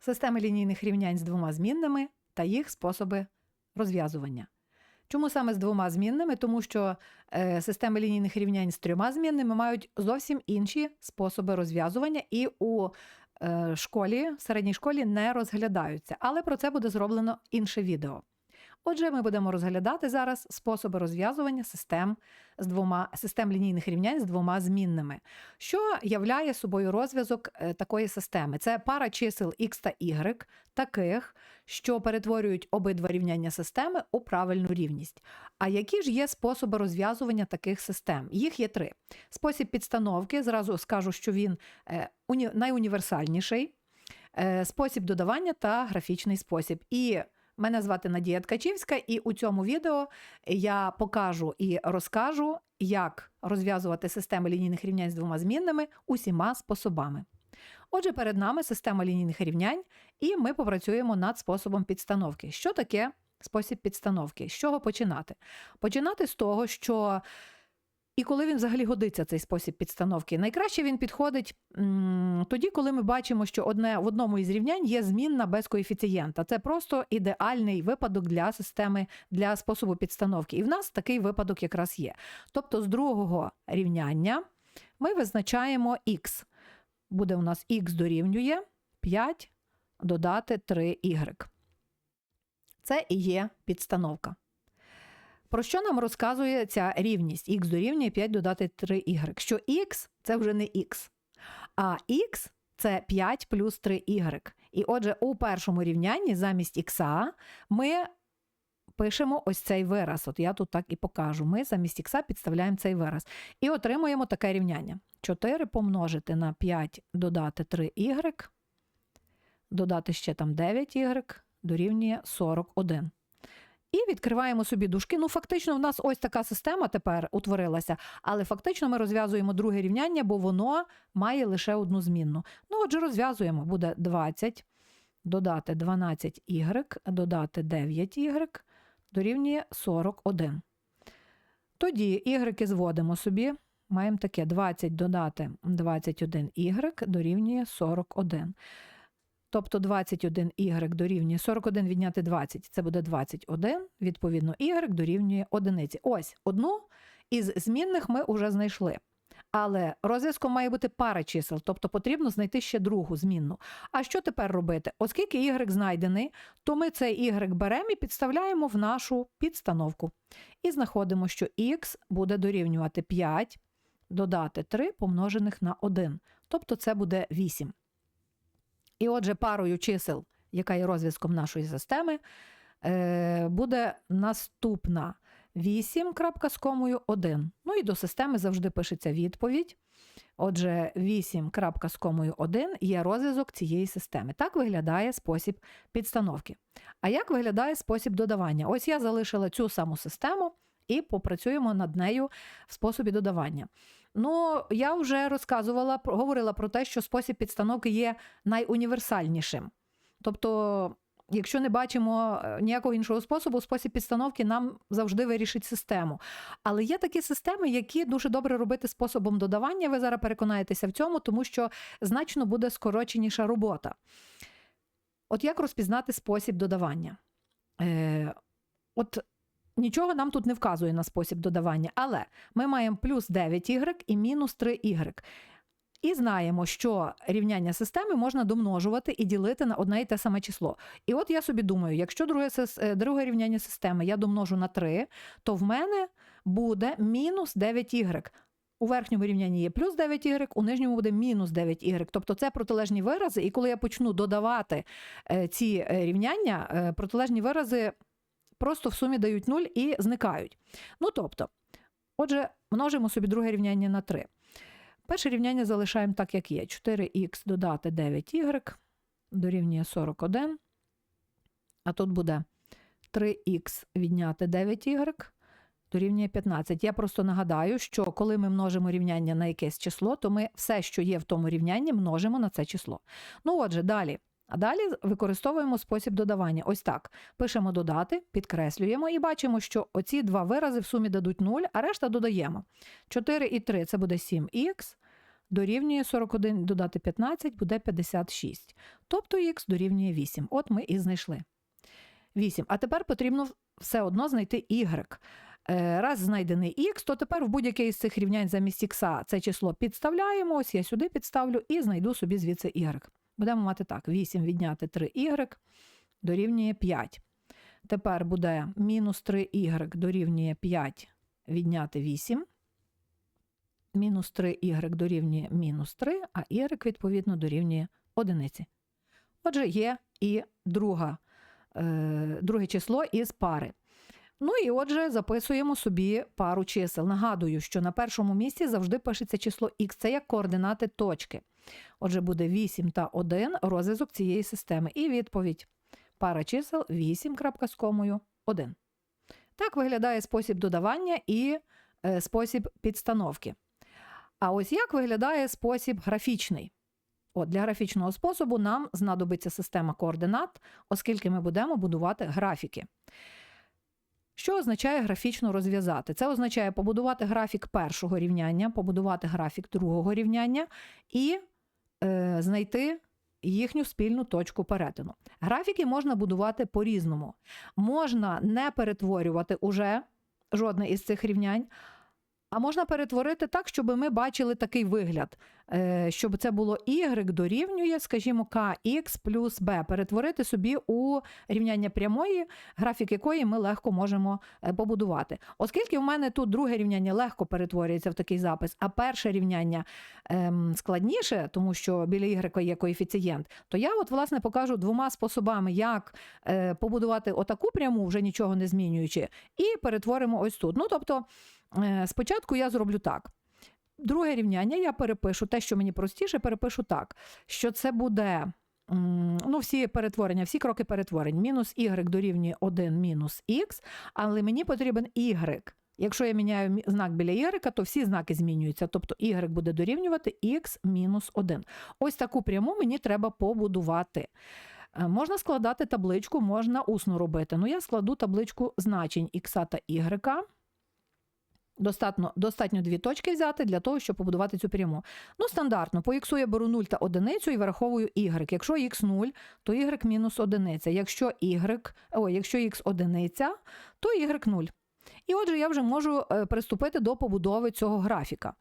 системи лінійних рівнянь з двома змінними та їх способи розв'язування. Чому саме з двома змінними? Тому що е, системи лінійних рівнянь з трьома змінними мають зовсім інші способи розв'язування і у е, школі, середній школі не розглядаються. Але про це буде зроблено інше відео. Отже, ми будемо розглядати зараз способи розв'язування систем з двома систем лінійних рівнянь з двома змінними, що являє собою розв'язок е, такої системи. Це пара чисел x та y, таких, що перетворюють обидва рівняння системи у правильну рівність. А які ж є способи розв'язування таких систем? Їх є три. Спосіб підстановки, зразу скажу, що він е, найуніверсальніший, е, спосіб додавання та графічний спосіб. І Мене звати Надія Ткачівська, і у цьому відео я покажу і розкажу, як розв'язувати системи лінійних рівнянь з двома змінними усіма способами. Отже, перед нами система лінійних рівнянь, і ми попрацюємо над способом підстановки. Що таке спосіб підстановки? З чого починати? Починати з того, що і коли він взагалі годиться цей спосіб підстановки, найкраще він підходить м, тоді, коли ми бачимо, що одне в одному із рівнянь є змінна без коефіцієнта. Це просто ідеальний випадок для системи для способу підстановки. І в нас такий випадок якраз є. Тобто, з другого рівняння ми визначаємо х. Буде у нас х дорівнює 5 додати 3y. Це і є підстановка. Про що нам розказує ця рівність? х дорівнює 5 додати 3y. Що х це вже не х, а х це 5 плюс 3y. І отже, у першому рівнянні замість х ми пишемо ось цей вираз. От я тут так і покажу. Ми замість х підставляємо цей вираз. І отримуємо таке рівняння. 4 помножити на 5 додати 3y, додати ще там 9y, дорівнює 41. І відкриваємо собі дужки. Ну, фактично, в нас ось така система тепер утворилася, але фактично ми розв'язуємо друге рівняння, бо воно має лише одну змінну. Ну, отже, розв'язуємо. Буде 20, додати 12y, додати 9y, дорівнює 41. Тоді y зводимо собі. Маємо таке 20 додати 21y дорівнює 41. Тобто 21y дорівнює 41 відняти 20, це буде 21, відповідно, y дорівнює одиниці. Ось одну із змінних ми вже знайшли. Але розв'язком має бути пара чисел, тобто потрібно знайти ще другу змінну. А що тепер робити? Оскільки y знайдений, то ми цей y беремо і підставляємо в нашу підстановку. І знаходимо, що x буде дорівнювати 5 додати 3 помножених на 1. Тобто це буде 8. І отже, парою чисел, яка є розв'язком нашої системи, е, буде наступна 8 крапка з комою 1. Ну і до системи завжди пишеться відповідь. Отже, 8 крапка з комою 1 є розв'язок цієї системи. Так виглядає спосіб підстановки. А як виглядає спосіб додавання? Ось я залишила цю саму систему і попрацюємо над нею в способі додавання. Ну, я вже розказувала, говорила про те, що спосіб підстановки є найуніверсальнішим. Тобто, якщо не бачимо е, ніякого іншого способу, спосіб підстановки нам завжди вирішить систему. Але є такі системи, які дуже добре робити способом додавання. Ви зараз переконаєтеся в цьому, тому що значно буде скороченіша робота. От як розпізнати спосіб додавання? Е, от Нічого нам тут не вказує на спосіб додавання, але ми маємо плюс 9y і мінус 3y. І знаємо, що рівняння системи можна домножувати і ділити на одне і те саме число. І от я собі думаю, якщо друге, е, друге рівняння системи я домножу на 3, то в мене буде мінус 9y. У верхньому рівнянні є плюс 9y, у нижньому буде мінус 9y. Тобто це протилежні вирази, і коли я почну додавати е, ці е, рівняння, протилежні вирази просто в сумі дають 0 і зникають. Ну тобто, отже, множимо собі друге рівняння на 3. Перше рівняння залишаємо так, як є. 4х додати 9y дорівнює 41. А тут буде 3х відняти 9y дорівнює 15. Я просто нагадаю, що коли ми множимо рівняння на якесь число, то ми все, що є в тому рівнянні, множимо на це число. Ну, отже, далі. А далі використовуємо спосіб додавання. Ось так. Пишемо додати, підкреслюємо і бачимо, що оці два вирази в сумі дадуть 0, а решта додаємо. 4 і 3 це буде 7х, дорівнює 41, додати 15 буде 56. Тобто х дорівнює 8. От ми і знайшли. 8. А тепер потрібно все одно знайти y. Е, Раз знайдений х, то тепер в будь-яке із цих рівнянь замість х це число підставляємо. Ось я сюди підставлю і знайду собі звідси y. Будемо мати так: 8 відняти 3y дорівнює 5. Тепер буде мінус 3y дорівнює 5 відняти 8. Мінус 3y дорівнює мінус 3, а y, відповідно, дорівнює 1. Отже, є і друга, е, друге число із пари. Ну і отже, записуємо собі пару чисел. Нагадую, що на першому місці завжди пишеться число х, це як координати точки. Отже, буде 8 та 1 розв'язок цієї системи. І відповідь. Пара чисел 8 крапка з комою 1. Так виглядає спосіб додавання і е, спосіб підстановки. А ось як виглядає спосіб графічний? От Для графічного способу нам знадобиться система координат, оскільки ми будемо будувати графіки. Що означає графічно розв'язати? Це означає побудувати графік першого рівняння, побудувати графік другого рівняння і знайти їхню спільну точку перетину. Графіки можна будувати по-різному. Можна не перетворювати уже жодне із цих рівнянь, а можна перетворити так, щоб ми бачили такий вигляд, е, щоб це було y дорівнює, скажімо, kx плюс b, перетворити собі у рівняння прямої, графік якої ми легко можемо е, побудувати. Оскільки в мене тут друге рівняння легко перетворюється в такий запис, а перше рівняння ем, складніше, тому що біля y є коефіцієнт, то я от власне покажу двома способами, як е, побудувати отаку пряму, вже нічого не змінюючи, і перетворимо ось тут. Ну, тобто, спочатку я зроблю так. Друге рівняння я перепишу те, що мені простіше, перепишу так, що це буде ну, всі перетворення, всі кроки перетворень. Мінус y дорівнює 1 мінус х, але мені потрібен y. Якщо я міняю знак біля y, то всі знаки змінюються. Тобто y буде дорівнювати x мінус 1. Ось таку пряму мені треба побудувати. Е, Можна складати табличку, можна усно робити. Ну, я складу табличку значень х та y. Достатньо, достатньо дві точки взяти для того, щоб побудувати цю пряму. Ну, стандартно, по х я беру 0 та одиницю і вираховую y. Якщо х 0, то y мінус одиниця. Якщо y, о, якщо х одиниця, то y 0. І отже, я вже можу е, приступити до побудови цього графіка.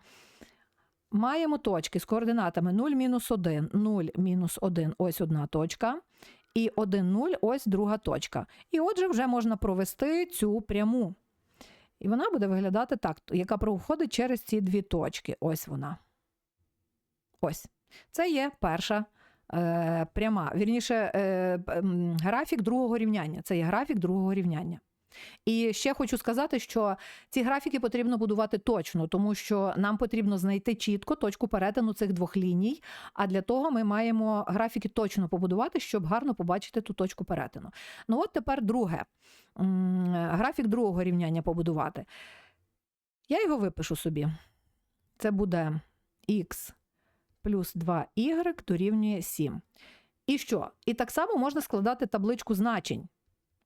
Маємо точки з координатами 0, мінус 1, 0, мінус 1, ось одна точка. І 1, 0, ось друга точка. І отже, вже можна провести цю пряму. І вона буде виглядати так, яка проходить через ці дві точки. Ось вона. Ось. Це є перша е, пряма. Вірніше, е, графік другого рівняння. Це є графік другого рівняння. І ще хочу сказати, що ці графіки потрібно будувати точно, тому що нам потрібно знайти чітко точку перетину цих двох ліній. А для того ми маємо графіки точно побудувати, щоб гарно побачити ту точку перетину. Ну от тепер друге. Графік другого рівняння побудувати. Я його випишу собі. Це буде х плюс 2y дорівнює 7. І що? І так само можна складати табличку значень.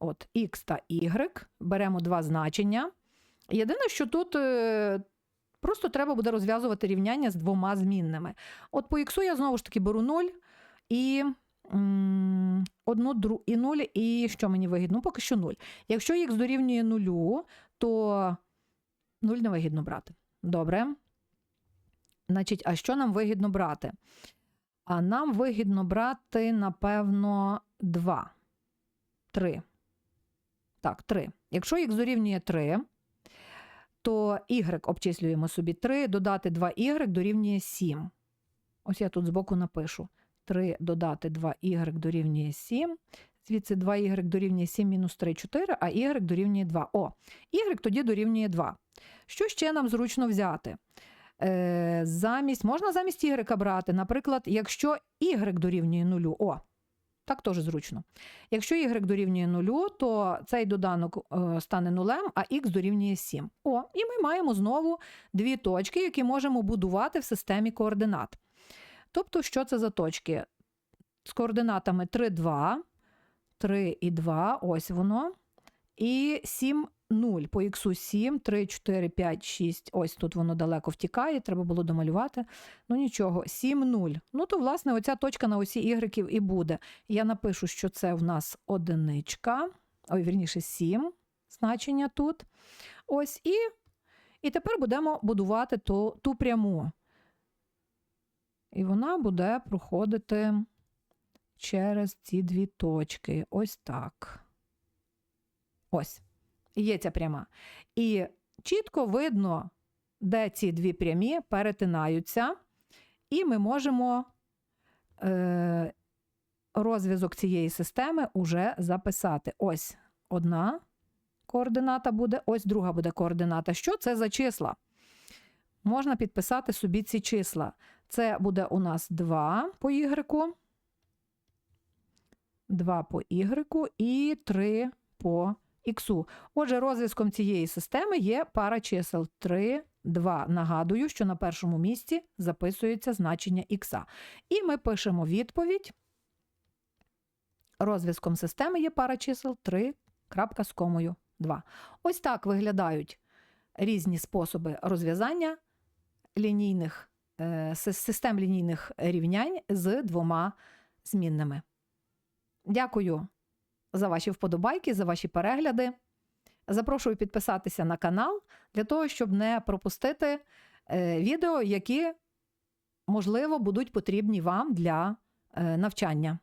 От x та y, беремо два значення. Єдине, що тут е, просто треба буде розв'язувати рівняння з двома змінними. От по х я знову ж таки беру 0 і одну дру, і 0, і що мені вигідно? Поки що 0. Якщо х дорівнює 0, то 0 не вигідно брати. Добре. Значить, а що нам вигідно брати? А нам вигідно брати, напевно, 2. 3. Так, 3. Якщо х дорівнює 3, то y обчислюємо собі 3, додати 2y дорівнює 7. Ось я тут збоку напишу. 3 додати 2y дорівнює 7. Звідси 2y дорівнює 7 мінус 3 – 4, а y дорівнює 2. О, y тоді дорівнює 2. Що ще нам зручно взяти? Е, замість, можна замість y брати, наприклад, якщо y дорівнює 0, о, так теж зручно. Якщо y дорівнює 0, то цей доданок е, стане нулем, а x дорівнює 7. О, і ми маємо знову дві точки, які можемо будувати в системі координат. Тобто, що це за точки? З координатами 3, 2, 3 і 2, ось воно. І 7 0 по х 7, 3, 4, 5, 6. Ось тут воно далеко втікає, треба було домалювати. Ну нічого, 7, 0. Ну то, власне, оця точка на осі y і буде. Я напишу, що це в нас одиничка, ой, вірніше, 7 значення тут. Ось і, і тепер будемо будувати ту, ту пряму. І вона буде проходити через ці дві точки. Ось так. Ось. Є ця пряма. І чітко видно, де ці дві прямі перетинаються, і ми можемо е, розв'язок цієї системи уже записати. Ось одна координата буде, ось друга буде координата. Що це за числа? Можна підписати собі ці числа. Це буде у нас 2 по y, 2 по y і 3 по х. Отже, розв'язком цієї системи є пара чисел 3, 2. Нагадую, що на першому місці записується значення х. І ми пишемо відповідь. Розв'язком системи є пара чисел 3, крапка з комою 2. Ось так виглядають різні способи розв'язання лінійних е, систем лінійних рівнянь з двома змінними. Дякую за ваші вподобайки, за ваші перегляди. Запрошую підписатися на канал для того, щоб не пропустити е, відео, які, можливо, будуть потрібні вам для е, навчання.